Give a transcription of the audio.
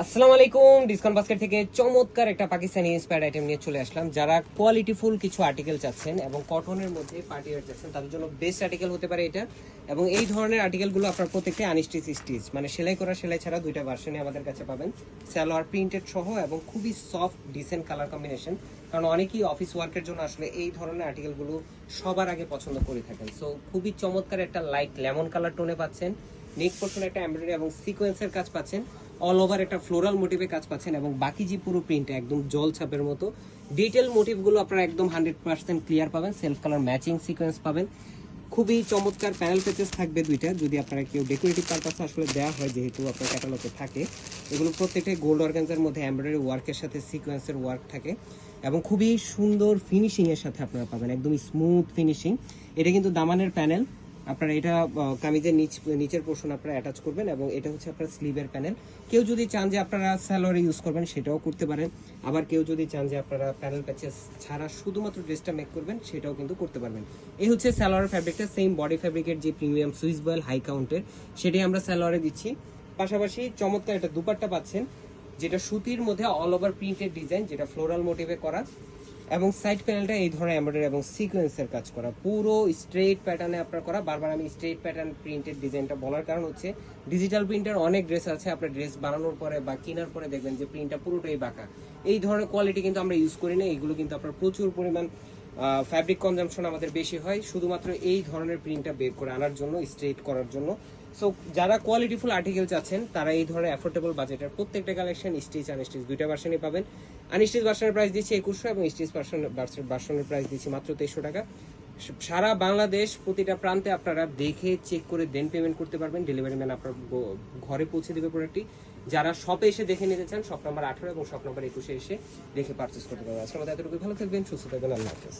আসসালামু আলাইকুম discount basket থেকে চমৎকার একটা পাকিস্তানি ইন্সপায়ার্ড আইটেম নিয়ে চলে আসলাম। যারা কোয়ালিটিফুল কিছু আর্টিকেল চাচ্ছেন এবং কটনের মধ্যে পার্টি ওয়্যার চাচ্ছেন, তাদের জন্য বেস্ট আর্টিকেল হতে পারে এটা। এবং এই ধরনের আর্টিকেলগুলো আপনার প্রত্যেকটা আনস্টিচ স্টিচ মানে সেলাই করা, সেলাই ছাড়া দুইটা ভার্সনে আমাদের কাছে পাবেন। স্যালোয়ার প্রিন্টেড সহ এবং খুবই সফট ডিসেন্ট কালার কম্বিনেশন কারণ অনেকেই অফিস ওয়ার্কের জন্য আসলে এই ধরনের আর্টিকেলগুলো সবার আগে পছন্দ করে থাকেন। সো খুবই চমৎকার একটা লাইট লেমন কালার টোনে পাচ্ছেন। নেক পোর্শন একটা এমব্রয়ডারি এবং সিকোয়েন্সের কাজ পাচ্ছেন। অল ওভার একটা ফ্লোরাল মোটিভে কাজ পাচ্ছেন এবং বাকি যে পুরো প্রিন্টে একদম জল ছাপের মতো ডিটেল মোটিভগুলো আপনারা একদম হান্ড্রেড পার্সেন্ট ক্লিয়ার পাবেন সেলফ কালার ম্যাচিং সিকোয়েন্স পাবেন। খুবই চমৎকার প্যানেল পেচেস থাকবে দুইটা, যদি আপনারা কেউ ডেকোরেটিভ পারপাসে আসলে দেওয়া হয়, যেহেতু আপনার ক্যাটালগে থাকে, এগুলো প্রত্যেকটাই গোল্ড অর্গানজার মধ্যে এমব্রয়ডারি ওয়ার্কের সাথে সিকোয়েন্সের ওয়ার্ক থাকে এবং খুবই সুন্দর ফিনিশিং এর সাথে আপনারা পাবেন একদম স্মুথ ফিনিশিং এটা কিন্তু দামানের প্যানেল আপনারা এটা কামিজের নিচ, নিচের পোর্শন আপনারা অ্যাটাচ করবেন এবং এটা হচ্ছে আপনার স্লিভের প্যানেল কেউ যদি চান যে আপনারা স্যালোয়ারে ইউজ করবেন, সেটাও করতে পারেন। আবার কেউ যদি চান যে আপনারা প্যানেল প্যাচেস ছাড়া শুধুমাত্র ড্রেসটা মেক করবেন, সেটাও কিন্তু করতে পারবেন। এই হচ্ছে স্যালোয়ার ফ্যাব্রিকটা সেম বডি ফ্যাব্রিকের যে প্রিমিয়াম সুইস বয়েল হাই কাউন্টের সেটাই আমরা স্যালোয়ারে দিচ্ছি। পাশাপাশি চমৎকার একটা দুপাট্টা পাচ্ছেন, যেটা সুতির মধ্যে অল ওভার প্রিন্টেড ডিজাইন যেটা ফ্লোরাল মোটিভে করা। এবং সাইড প্যানেলটা এই ধরনের এমব্রয়ডারি এবং সিকোয়েন্সের কাজ করা। পুরো স্ট্রেট প্যাটার্নে আপনার করা। বারবার আমি স্ট্রেট প্যাটার্ন প্রিন্টের ডিজাইনটা বলার কারণ হচ্ছে ডিজিটাল প্রিন্টার অনেক ড্রেস আছে, আপনার ড্রেস বানানোর পরে বা কেনার পরে দেখবেন যে প্রিন্টটা পুরোটাই বাঁকা। এই ধরনের কোয়ালিটি কিন্তু আমরা ইউজ করি না, এগুলো কিন্তু আপনার প্রচুর পরিমাণ ফ্যাব্রিক কনজামশন আমাদের বেশি হয়। শুধুমাত্র এই ধরনের প্রিন্টটা বের করে আনার জন্য স্ট্রেট করার জন্য। সো যারা কোয়ালিটিফুল আর্টিকেল চাচ্ছেন, তারা এই ধরনের অ্যাফোর্ডেবল বাজেটের প্রত্যেকটা কালেকশন স্টিচ আনস্টিচ দুইটা ভার্সনই পাবেন। আনস্টিচ ভার্সনের প্রাইস দিচ্ছি একুশশো এবং স্টিচ ভার্সন ভার্সনের প্রাইস দিচ্ছি মাত্র তেইশশো টাকা। সারা বাংলাদেশ প্রতিটা প্রান্তে আপনারা দেখে চেক করে দেন পেমেন্ট করতে পারবেন। ডেলিভারি ম্যান আপনার ঘরে পৌঁছে দেবে প্রোডাক্টটি যারা শপে এসে দেখে নিতে চান শপ নাম্বার আঠারো এবং শপ নাম্বার একুশে এসে দেখে পারচেস করতে পারবেন। আজকে আমাদের এতটুকু ভালো থাকবেন, সুস্থ থাকবেন। আল্লাহ হাফেজ।